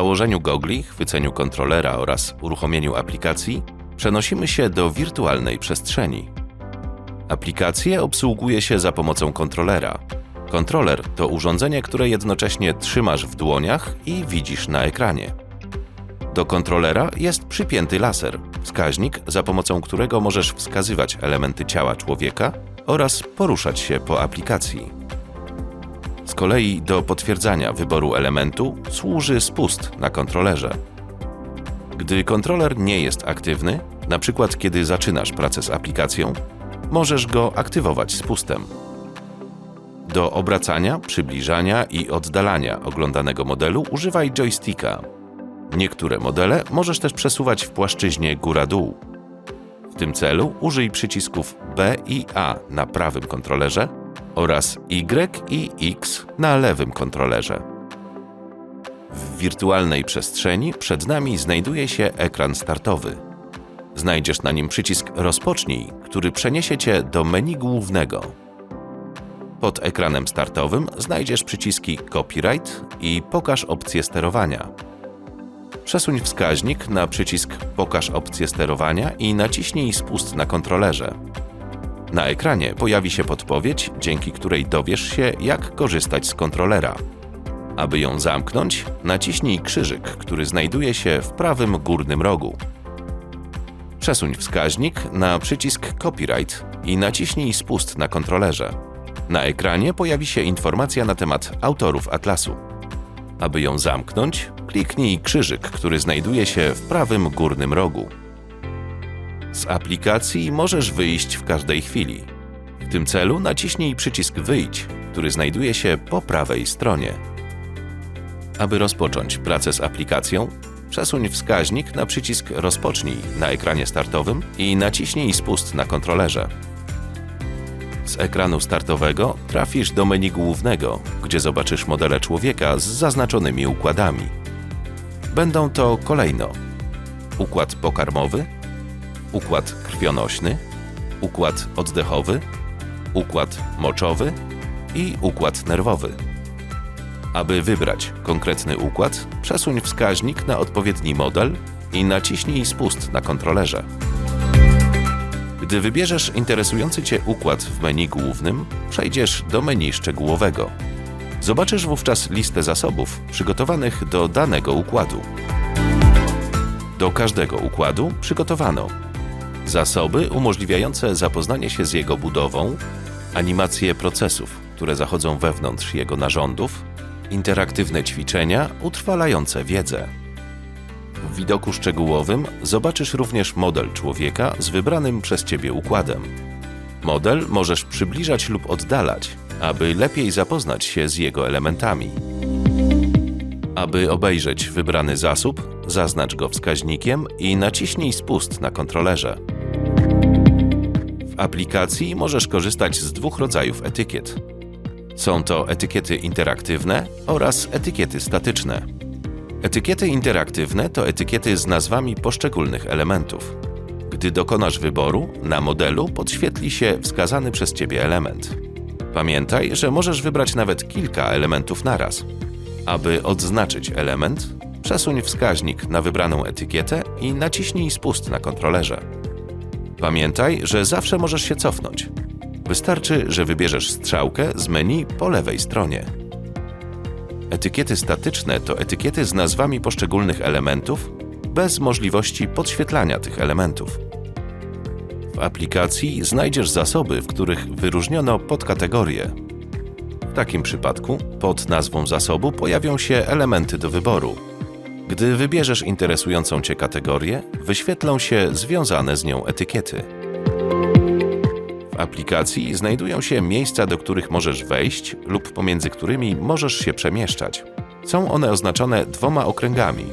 założeniu gogli, chwyceniu kontrolera oraz uruchomieniu aplikacji przenosimy się do wirtualnej przestrzeni. Aplikację obsługuje się za pomocą kontrolera. Kontroler to urządzenie, które jednocześnie trzymasz w dłoniach i widzisz na ekranie. Do kontrolera jest przypięty laser, wskaźnik, za pomocą którego możesz wskazywać elementy ciała człowieka oraz poruszać się po aplikacji. Z kolei do potwierdzania wyboru elementu służy spust na kontrolerze. Gdy kontroler nie jest aktywny, przykład kiedy zaczynasz pracę z aplikacją, możesz go aktywować spustem. Do obracania, przybliżania i oddalania oglądanego modelu używaj joysticka. Niektóre modele możesz też przesuwać w płaszczyźnie góra-dół. W tym celu użyj przycisków B i A na prawym kontrolerze oraz Y i X na lewym kontrolerze. W wirtualnej przestrzeni przed nami znajduje się ekran startowy. Znajdziesz na nim przycisk Rozpocznij, który przeniesie Cię do menu głównego. Pod ekranem startowym znajdziesz przyciski Copyright i Pokaż opcję sterowania. Przesuń wskaźnik na przycisk Pokaż opcję sterowania i naciśnij spust na kontrolerze. Na ekranie pojawi się podpowiedź, dzięki której dowiesz się, jak korzystać z kontrolera. Aby ją zamknąć, naciśnij krzyżyk, który znajduje się w prawym górnym rogu. Przesuń wskaźnik na przycisk Copyright i naciśnij spust na kontrolerze. Na ekranie pojawi się informacja na temat autorów atlasu. Aby ją zamknąć, kliknij krzyżyk, który znajduje się w prawym górnym rogu. Z aplikacji możesz wyjść w każdej chwili. W tym celu naciśnij przycisk Wyjdź, który znajduje się po prawej stronie. Aby rozpocząć pracę z aplikacją, przesuń wskaźnik na przycisk Rozpocznij na ekranie startowym i naciśnij spust na kontrolerze. Z ekranu startowego trafisz do menu głównego, gdzie zobaczysz modele człowieka z zaznaczonymi układami. Będą to kolejno układ pokarmowy, układ krwionośny, układ oddechowy, układ moczowy i układ nerwowy. Aby wybrać konkretny układ, przesuń wskaźnik na odpowiedni model i naciśnij spust na kontrolerze. Gdy wybierzesz interesujący Cię układ w menu głównym, przejdziesz do menu szczegółowego. Zobaczysz wówczas listę zasobów przygotowanych do danego układu. Do każdego układu przygotowano zasoby umożliwiające zapoznanie się z jego budową, animacje procesów, które zachodzą wewnątrz jego narządów, interaktywne ćwiczenia utrwalające wiedzę. W widoku szczegółowym zobaczysz również model człowieka z wybranym przez Ciebie układem. Model możesz przybliżać lub oddalać, aby lepiej zapoznać się z jego elementami. Aby obejrzeć wybrany zasób, zaznacz go wskaźnikiem i naciśnij spust na kontrolerze. W aplikacji możesz korzystać z dwóch rodzajów etykiet. Są to etykiety interaktywne oraz etykiety statyczne. Etykiety interaktywne to etykiety z nazwami poszczególnych elementów. Gdy dokonasz wyboru, na modelu podświetli się wskazany przez Ciebie element. Pamiętaj, że możesz wybrać nawet kilka elementów naraz. Aby odznaczyć element, przesuń wskaźnik na wybraną etykietę i naciśnij spust na kontrolerze. Pamiętaj, że zawsze możesz się cofnąć. Wystarczy, że wybierzesz strzałkę z menu po lewej stronie. Etykiety statyczne to etykiety z nazwami poszczególnych elementów bez możliwości podświetlania tych elementów. W aplikacji znajdziesz zasoby, w których wyróżniono podkategorie. W takim przypadku pod nazwą zasobu pojawią się elementy do wyboru. Gdy wybierzesz interesującą Cię kategorię, wyświetlą się związane z nią etykiety. W aplikacji znajdują się miejsca, do których możesz wejść lub pomiędzy którymi możesz się przemieszczać. Są one oznaczone dwoma okręgami: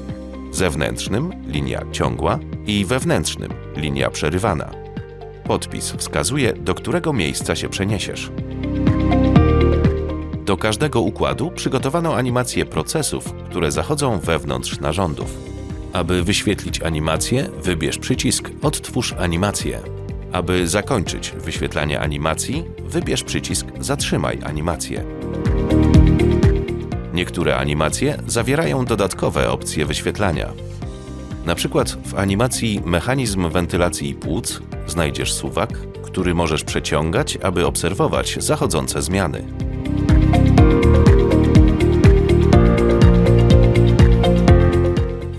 zewnętrznym linia ciągła i wewnętrznym linia przerywana. Podpis wskazuje, do którego miejsca się przeniesiesz. Do każdego układu przygotowano animacje procesów, które zachodzą wewnątrz narządów. Aby wyświetlić animację, wybierz przycisk Odtwórz animację. Aby zakończyć wyświetlanie animacji, wybierz przycisk Zatrzymaj animację. Niektóre animacje zawierają dodatkowe opcje wyświetlania. Na przykład w animacji Mechanizm wentylacji płuc znajdziesz suwak, który możesz przeciągać, aby obserwować zachodzące zmiany.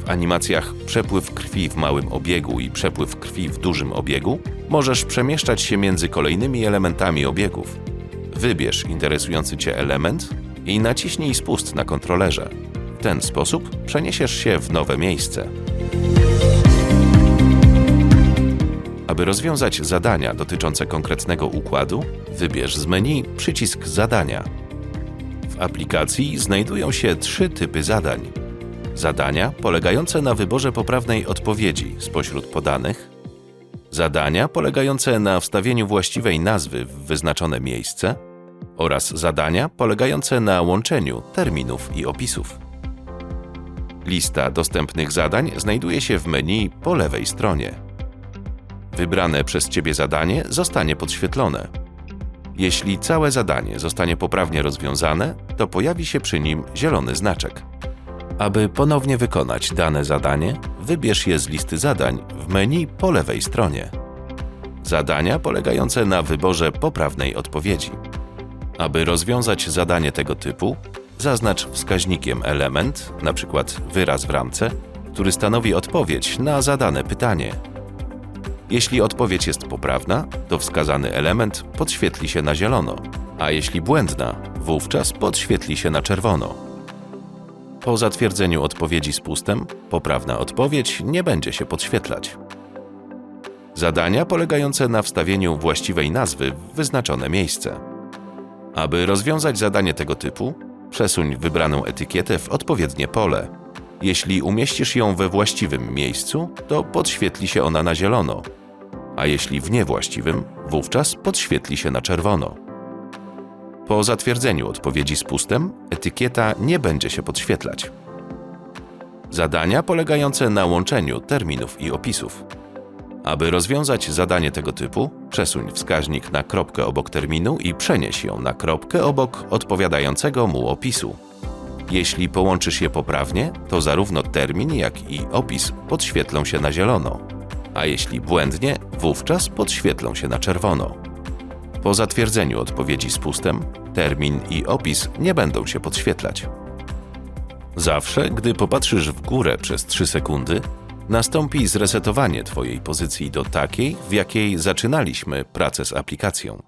W animacjach Przepływ krwi w małym obiegu i Przepływ krwi w dużym obiegu możesz przemieszczać się między kolejnymi elementami obiegów. Wybierz interesujący Cię element i naciśnij spust na kontrolerze. W ten sposób przeniesiesz się w nowe miejsce. Aby rozwiązać zadania dotyczące konkretnego układu, wybierz z menu przycisk Zadania. Aplikacji znajdują się trzy typy zadań. Zadania polegające na wyborze poprawnej odpowiedzi spośród podanych, zadania polegające na wstawieniu właściwej nazwy w wyznaczone miejsce oraz zadania polegające na łączeniu terminów i opisów. Lista dostępnych zadań znajduje się w menu po lewej stronie. Wybrane przez Ciebie zadanie zostanie podświetlone. Jeśli całe zadanie zostanie poprawnie rozwiązane, to pojawi się przy nim zielony znaczek. Aby ponownie wykonać dane zadanie, wybierz je z listy zadań w menu po lewej stronie. Zadania polegające na wyborze poprawnej odpowiedzi. Aby rozwiązać zadanie tego typu, zaznacz wskaźnikiem element, np. wyraz w ramce, który stanowi odpowiedź na zadane pytanie. Jeśli odpowiedź jest poprawna, to wskazany element podświetli się na zielono, a jeśli błędna, wówczas podświetli się na czerwono. Po zatwierdzeniu odpowiedzi z pustem, poprawna odpowiedź nie będzie się podświetlać. Zadania polegające na wstawieniu właściwej nazwy w wyznaczone miejsce. Aby rozwiązać zadanie tego typu, przesuń wybraną etykietę w odpowiednie pole. Jeśli umieścisz ją we właściwym miejscu, to podświetli się ona na zielono, a jeśli w niewłaściwym, wówczas podświetli się na czerwono. Po zatwierdzeniu odpowiedzi z pustem, etykieta nie będzie się podświetlać. Zadania polegające na łączeniu terminów i opisów. Aby rozwiązać zadanie tego typu, przesuń wskaźnik na kropkę obok terminu i przenieś ją na kropkę obok odpowiadającego mu opisu. Jeśli połączysz je poprawnie, to zarówno termin, jak i opis podświetlą się na zielono, a jeśli błędnie, wówczas podświetlą się na czerwono. Po zatwierdzeniu odpowiedzi z pustem, termin i opis nie będą się podświetlać. Zawsze, gdy popatrzysz w górę przez 3 sekundy, nastąpi zresetowanie Twojej pozycji do takiej, w jakiej zaczynaliśmy pracę z aplikacją.